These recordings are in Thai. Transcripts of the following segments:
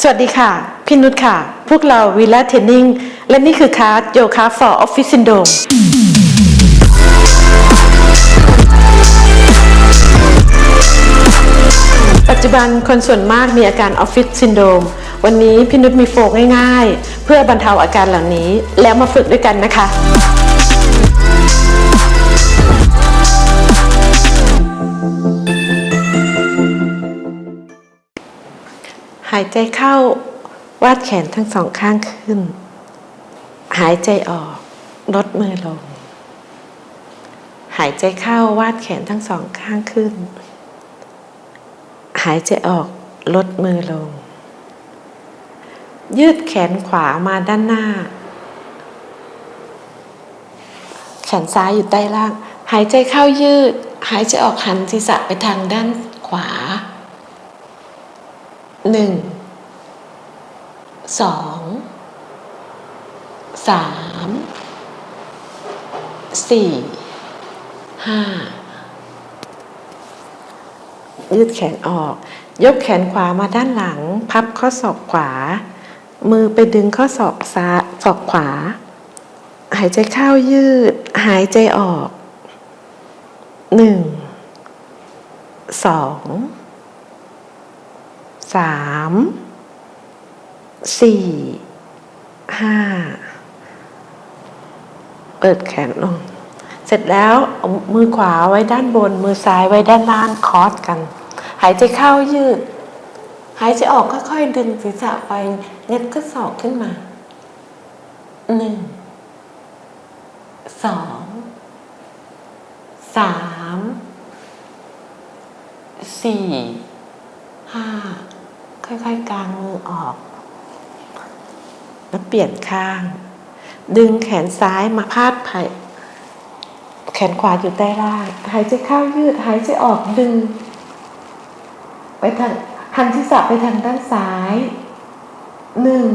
สวัสดีค่ะ พี่นุชค่ะ พวกเราวิลล่าเทนนิ่งและนี่คือคลาสโยคะ for office syndrome ปัจจุบันคนส่วนมากมีอาการออฟฟิศซินโดมวันนี้พี่นุชมีโฟกง่ายๆ เพื่อบรรเทาอาการเหล่านี้แล้วมาฝึกด้วยกันนะคะายใจเข้าวาดแขนทั้งสองข้างขึ้น หายใจออกลดมือลง หายใจเข้าวาดแขนทั้งสองข้างขึ้น หายใจออกลดมือลง ยืดแขนขวามาด้านหน้า แขนซ้ายอยู่ใต้ล่าง หายใจเข้ายืด หายใจออกหันศีรษะไปทางด้านขวา หนึ่งสองสามสี่ห้ายืดแขนออก ยกแขนขวามาด้านหลัง พับข้อศอกขวา มือไปดึงข้อศอกซ้ายศอกขวา หายใจเข้ายืด หายใจออกหนึ่งสอง สามสี่ห้าเปิดแขนลง เสร็จแล้วมือขวาไว้ด้านบน มือซ้ายไว้ด้านล่างคอสกัน หายใจเข้ายืด หายใจออกค่อยๆดึงศีรษะไปเน็ดก็ศอกขึ้นมาหนึ่งสองสามสี่ห้า ค่อยๆกางมือออก แล้วเปลี่ยนข้าง ดึงแขนซ้ายมาพาดไผ่แขนขวาอยู่ใต้ล่าง หายใจเข้ายืด หายใจออกดึง ไปทางหันศีรษะไปทางด้านซ้ายหนึ่ง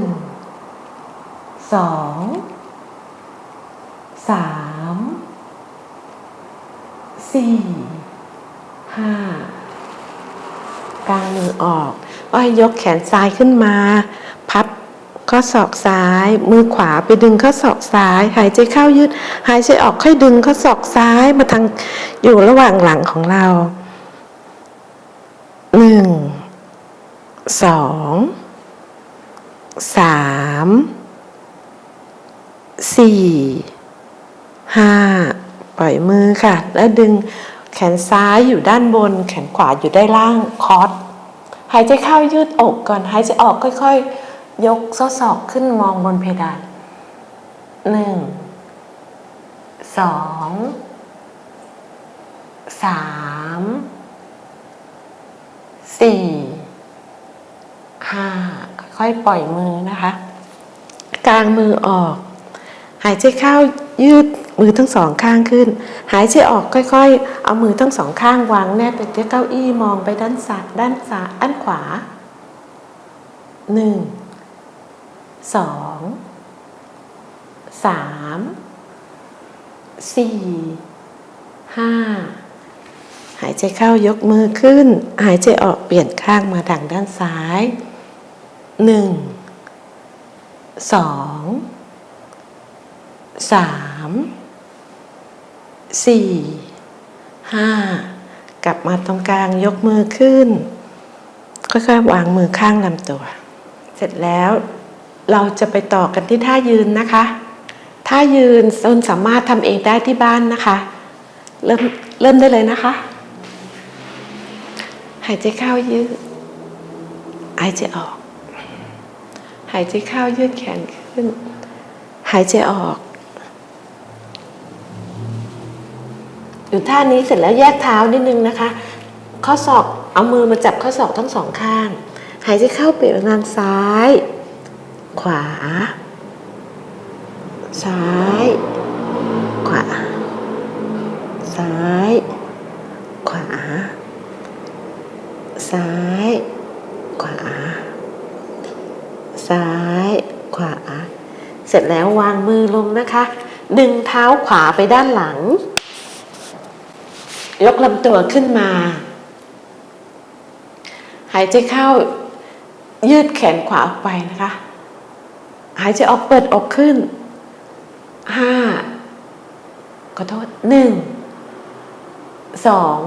สองสามสี่ห้ากางมือออก อ้อยยกแขนซ้ายขึ้นมา พับข้อศอกซ้าย มือขวาไปดึงข้อศอกซ้าย หายใจเข้ายืด หายใจออกค่อยดึงข้อศอกซ้ายมาทางอยู่ระหว่างหลังของเราหนึ่งสองสามสี่ห้าปล่อยมือค่ะ แล้วดึงแขนซ้ายอยู่ด้านบน แขนขวาอยู่ด้านล่างคอส หายใจเข้ายืดอกก่อน หายใจออกค่อยๆ ยกส้อศอกขึ้นมองบนเพดานหนึ่งสองสามสี่ห้าค่อยๆปล่อยมือนะคะ กลางมือออก หายใจเข้ายืด มือทั้งสองข้างขึ้น หายใจออกค่อยๆ เอามือทั้งสองข้างวางแนบไปที่เก้าอี้มองไปด้านซ้ายด้านซ้ายด้านขวาหนึ่งสองสามสี่ห้าหายใจเข้ายกมือขึ้น หายใจออกเปลี่ยนข้างมาดังด้านซ้ายหนึ่งสองสาม สี่ห้ากลับมาตรงกลางยกมือขึ้น ค่อยๆวางมือข้างลำตัว เสร็จแล้วเราจะไปต่อกันที่ท่ายืนนะคะ ท่ายืนตนสามารถทำเองได้ที่บ้านนะคะ เริ่มเริ่มได้เลยนะคะ หายใจเข้ายืด หายใจออก หายใจเข้ายืดแขนขึ้น หายใจออก อยู่ท่านี้เสร็จแล้วแยกเท้านิดนึงนะคะ ข้อศอกเอามือมาจับข้อศอกทั้งสองข้าง หายใจเข้าเปลี่ยนทางซ้าย ขวา ซ้าย ขวา ซ้าย ขวา ซ้าย ขวา ซ้าย ขวา เสร็จแล้ววางมือลงนะคะ ดึงเท้าขวาไปด้านหลัง ยกลำตัวขึ้นมา หายใจเข้ายืดแขนขวาออกไปนะคะ หายใจออกเปิดอกขึ้นห้าขอโทษหนึ่งสอง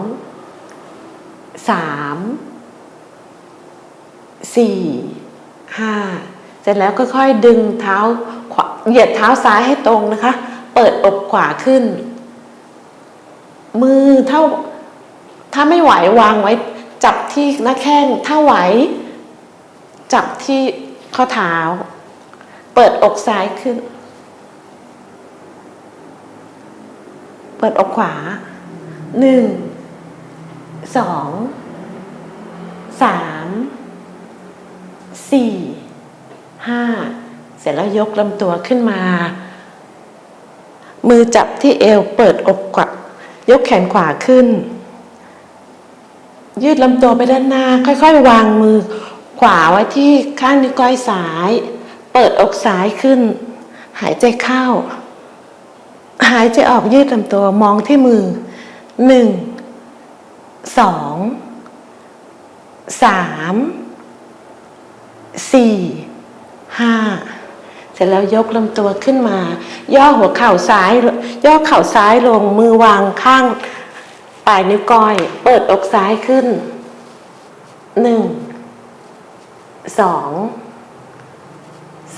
สามสี่ห้าเสร็จแล้วก็ค่อยดึงเท้าขวาเหยียดเท้าซ้ายให้ตรงนะคะ เปิดอกขวาขึ้น มือเท่าถ้าไม่ไหววางไว้ จับที่หน้าแข้งถ้าไหว จับที่ข้อเท้า เปิดอกซ้ายขึ้น เปิดอกขวาหนึ่งสองสามสี่ห้าเสร็จแล้วยกลำตัวขึ้นมา มือจับที่เอวเปิดอกขวา ยกแขนขวาขึ้น ยืดลำตัวไปด้านหน้า ค่อยๆ วางมือขวาไว้ที่ข้างนิ้วก้อยซ้าย เปิดอกซ้ายขึ้น หายใจเข้า หายใจออกยืดลำตัวมองที่มือหนึ่งสองสามสี่ห้า เสร็จแล้วยกลำตัวขึ้นมา ย่อหัวเข่าซ้าย ย่อเข่าซ้ายลงมือวางข้างปลายนิ้วก้อย เปิดอกซ้ายขึ้นหนึ่งสอง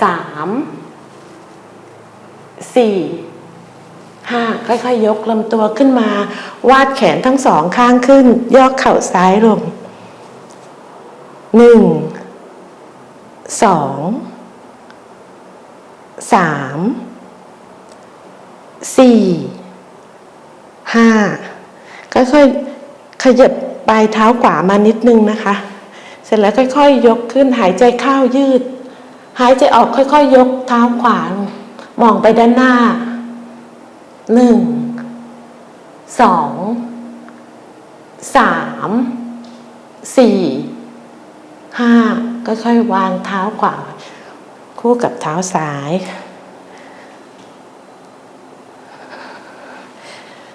สามสี่ห้าค่อยๆยกลำตัวขึ้นมา วาดแขนทั้งสองข้างขึ้น ย่อเข่าซ้ายลงหนึ่งสอง สามสี่ห้าค่อยๆขยับปลายเท้าขวามานิดนึงนะคะ เสร็จแล้วค่อยๆ ยกขึ้นหายใจเข้ายืด หายใจออกค่อยๆ ยกเท้าขวาลงมองไปด้านหน้าหนึ่งสองสามสี่ห้าค่อยๆ วางเท้าขวา คู่กับเท้าซ้าย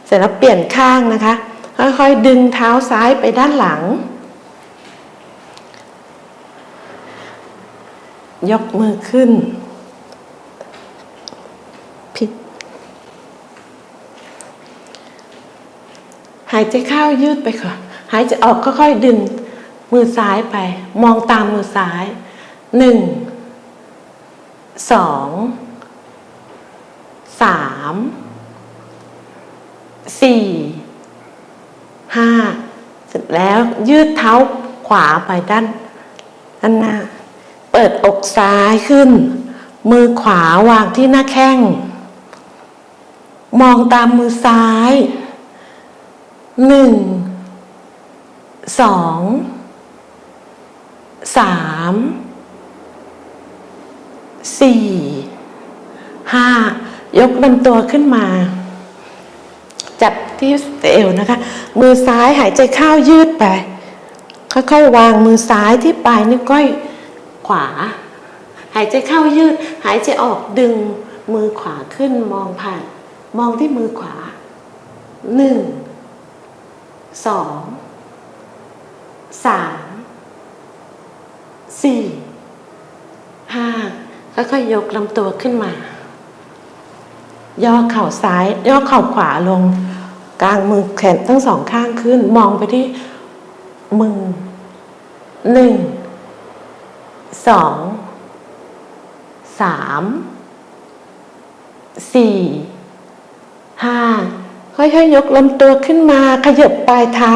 เสร็จแล้วเปลี่ยนข้างนะคะ ค่อยๆดึงเท้าซ้ายไปด้านหลัง ยกมือขึ้นผิดหายใจเข้ายืดไปค่ะ หายใจออกค่อยๆดึงมือซ้ายไป มองตามมือซ้ายหนึ่ง สองสามสี่ห้าเสร็จแล้วยืดเท้าขวาไปด้านด้านหน้า เปิดอกซ้ายขึ้น มือขวาวางที่หน้าแข้ง มองตามมือซ้ายหนึ่งสองสาม สี่ห้ายกลำตัวขึ้นมา จับที่เอวนะคะ มือซ้ายหายใจเข้ายืดไป ค่อยๆ วางมือซ้ายที่ปลายนิ้วก้อยขวา หายใจเข้ายืด หายใจออกดึงมือขวาขึ้นมองผ่าน มองที่มือขวาหนึ่งสองสามสี่ ค่อยๆยกลำตัวขึ้นมา ย่อเข่าซ้าย ย่อเข่าขวาลง กลางมือแขนทั้งสองข้างขึ้น มองไปที่มือหนึ่งสองสามสี่ห้าค่อยๆยกลำตัวขึ้นมา ขยับปลายเท้า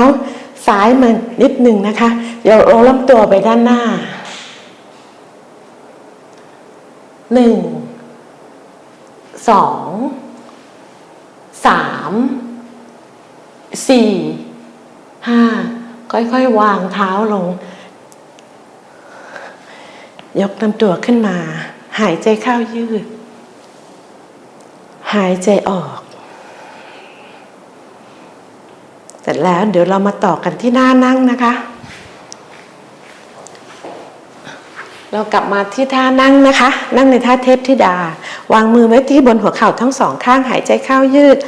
ซ้ายมานิดหนึ่งนะคะ เดี๋ยวเอาลำตัวไปด้านหน้า หนึ่งสองสามสี่ห้าค่อยๆ วางเท้าลง ยกลำตัวขึ้นมา หายใจเข้ายืด หายใจออกเสร็จแล้วเดี๋ยวเรามาต่อกันที่หน้านั่งนะคะ เรากลับมาที่ท่านั่งนะคะ นั่งในท่าเทพธิดา วางมือไว้ที่บนหัวเข่าทั้งสองข้าง หายใจเข้ายืด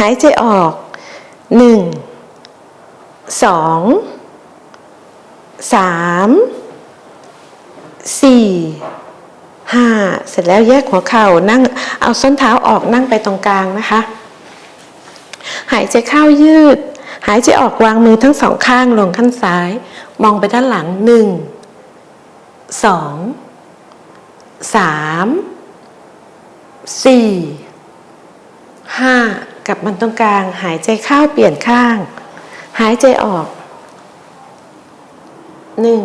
หายใจออกหนึ่งสองสามสี่ห้าเสร็จแล้วแยกหัวเข่านั่งเอาส้นเท้าออกนั่งไปตรงกลางนะคะ หายใจเข้ายืด หายใจออกวางมือทั้งสองข้างลงข้างซ้าย มองไปด้านหลังหนึ่ง สองสามสี่ห้ากลับมันตรงกลาง หายใจเข้าเปลี่ยนข้าง หายใจออกหนึ่ง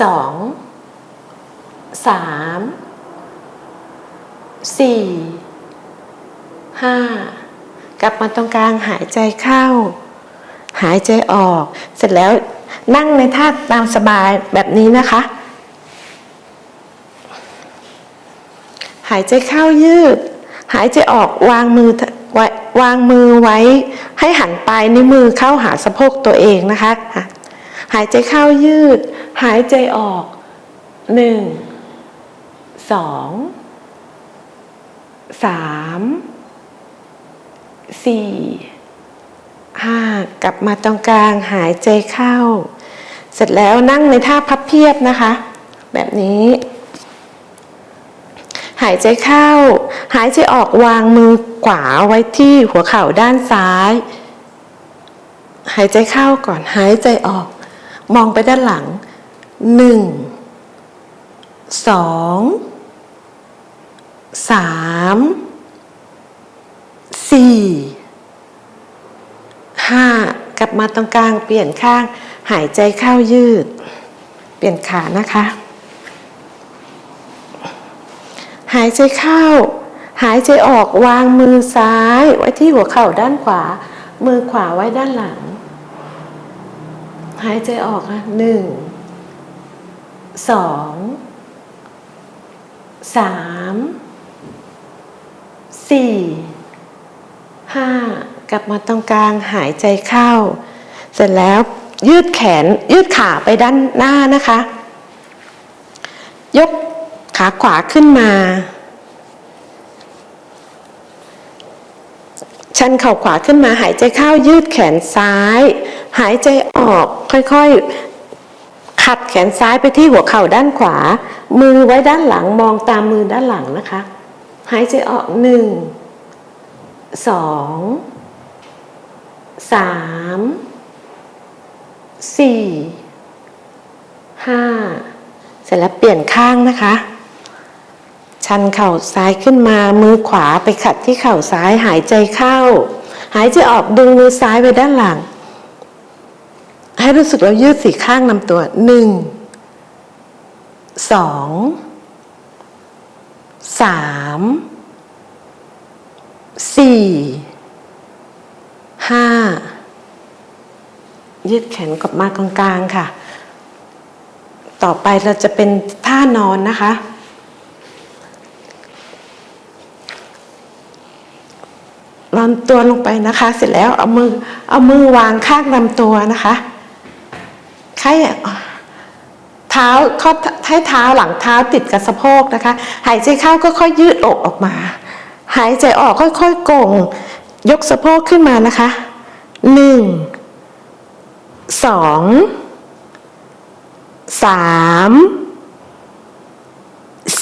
สองสามสี่ห้ากลับมาตรงกลางหายใจเข้า หายใจออก เสร็จแล้วนั่งในท่าตามสบายแบบนี้นะคะ หายใจเข้ายืด หายใจออกวางมือววางมือไว้ ให้หันปลายนิ้วมือเข้าหาสะโพกตัวเองนะคะ หายใจเข้ายืด หายใจออกหนึ่งสองสามสี่ ห้ากลับมาตรงกลางหายใจเข้า เสร็จแล้วนั่งในท่าพับเพียบนะคะ แบบนี้ หายใจเข้า หายใจออกวางมือขวาไว้ที่หัวเข่าด้านซ้าย หายใจเข้าก่อนหายใจออก มองไปด้านหลังหนึ่งสองสามสี่ ห้ากลับมาตรงกลางเปลี่ยนข้าง หายใจเข้ายืด เปลี่ยนขานะคะ หายใจเข้า หายใจออกวางมือซ้ายไว้ที่หัวเข่าด้านขวา มือขวาไว้ด้านหลัง หายใจออกค่ะหนึ่งสองสามสี่ห้า กลับมาตรงกลางหายใจเข้า เสร็จแล้วยืดแขนยืดขาไปด้านหน้านะคะ ยกขาขวาขึ้นมา ชันเข่าขวาขึ้นมาหายใจเข้ายืดแขนซ้าย หายใจออกค่อยๆ ขัดแขนซ้ายไปที่หัวเข่าด้านขวา มือไว้ด้านหลังมองตามมือด้านหลังนะคะ หายใจออกหนึ่งสอง สามสี่ห้าเสร็จแล้วเปลี่ยนข้างนะคะ ชันเข่าซ้ายขึ้นมามือขวาไปขัดที่เข่าซ้ายหายใจเข้า หายใจออกดึงมือซ้ายไปด้านหลัง ให้รู้สึกเรายืดสี่ข้างนำตัวหนึ่งสองสามสี่ ห้ายืดแขนกลับมากลางๆค่ะ ต่อไปเราจะเป็นท่านอนนะคะ นอนตัวลงไปนะคะ เสร็จแล้วเอามือเอามือวางข้างลำตัวนะคะใช้เท้าข้อให้เท้าหลังเท้าติดกับสะโพกนะคะ หายใจเข้าก็ค่อยยืดอกออกมา หายใจออกค่อยๆโก่ง ยกสะโพกขึ้นมานะคะหนึ่งสองสาม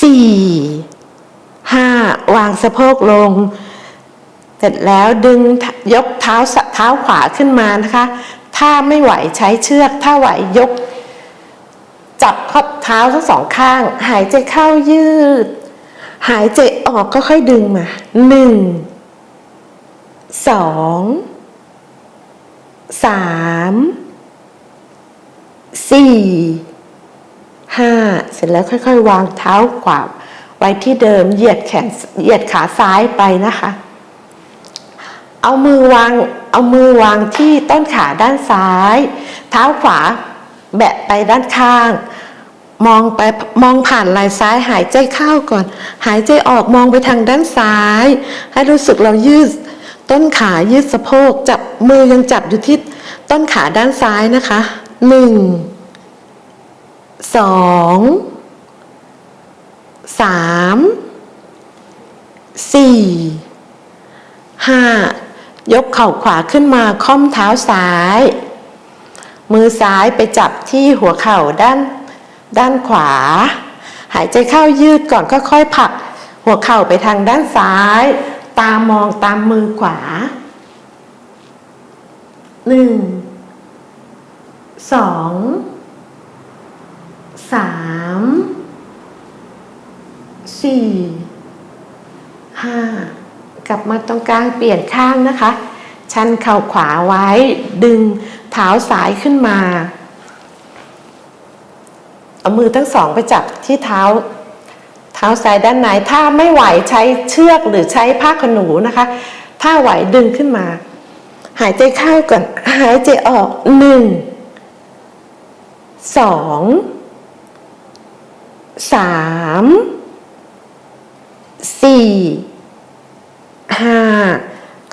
สี่ห้าวางสะโพกลง เสร็จแล้วดึงยกเท้าเท้าขวาขึ้นมานะคะ ถ้าไม่ไหวใช้เชือก ถ้าไหวยก จับข้อเท้าทั้งสองข้าง หายใจเข้ายืด หายใจออกก็ค่อยดึงมาหนึ่ง สองสามสี่ห้าเสร็จแล้วค่อยๆ วางเท้าขวาไว้ที่เดิมเหยียดแขนเหยียดขาซ้ายไปนะคะ เอามือวางเอามือวางที่ต้นขาด้านซ้าย เท้าขวาแบะไปด้านข้าง มองไปมองผ่านไหล่ซ้ายหายใจเข้าก่อน หายใจออกมองไปทางด้านซ้าย ให้รู้สึกเรายืด ต้นขายืดสะโพกจับมือยังจับอยู่ที่ต้นขาด้านซ้ายนะคะหนึ่งสองสามสี่ห้ายกเข่าขวาขึ้นมาค่อมเท้าซ้าย มือซ้ายไปจับที่หัวเข่าด้านด้านขวา หายใจเข้ายืดก่อนค่อยๆผลัก หัวเข่าไปทางด้านซ้าย ตามองตามมือขวาหนึ่งสองสามสี่ห้ากลับมาตรงกลางเปลี่ยนข้างนะคะ ชันเข่าขวาไว้ดึงเท้าซ้ายขึ้นมา เอามือทั้งสองไปจับที่เท้า เท้าซ้ายด้านในถ้าไม่ไหวใช้เชือกหรือใช้ผ้าขนหนูนะคะ ถ้าไหวดึงขึ้นมา หายใจเข้าก่อนหายใจออกหนึ่งสองสามสี่ห้า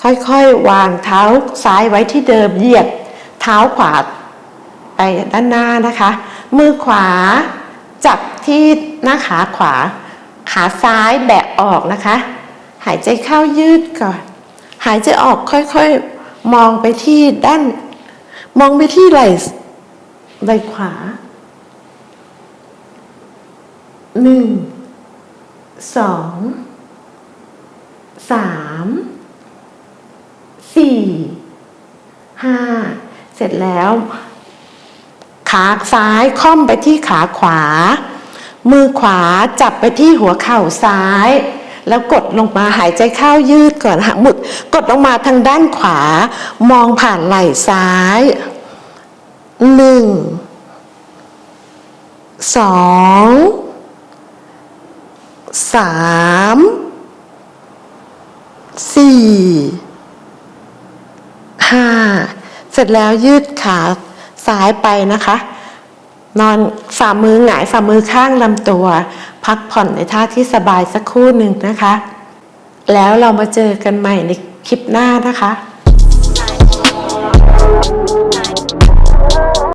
ค่อยๆ วางเท้าซ้ายไว้ที่เดิมเหยียดเท้าขวาไปด้านหน้านะคะ มือขวาจับที่หน้าขาขวา ขาซ้ายแบะออกนะคะ หายใจเข้ายืดก่อน หายใจออกค่อยๆ มองไปที่ด้าน มองไปที่ไหล่ไหล่ขวาหนึ่งสองสามสี่ห้าเสร็จแล้ว ขาซ้ายค่อมไปที่ขาขวา มือขวาจับไปที่หัวเข่าซ้าย แล้วกดลงมาหายใจเข้ายืดก่อนหะมุดกดลงมาทางด้านขวา มองผ่านไหล่ซ้ายหนึ่งสองสามสี่ห้าเสร็จแล้วยืดขาซ้ายไปนะคะ นอนฝ่ามือหงายฝ่ามือข้างลำตัว พักผ่อนในท่าที่สบายสักครู่หนึ่งนะคะ แล้วเรามาเจอกันใหม่ในคลิปหน้านะคะ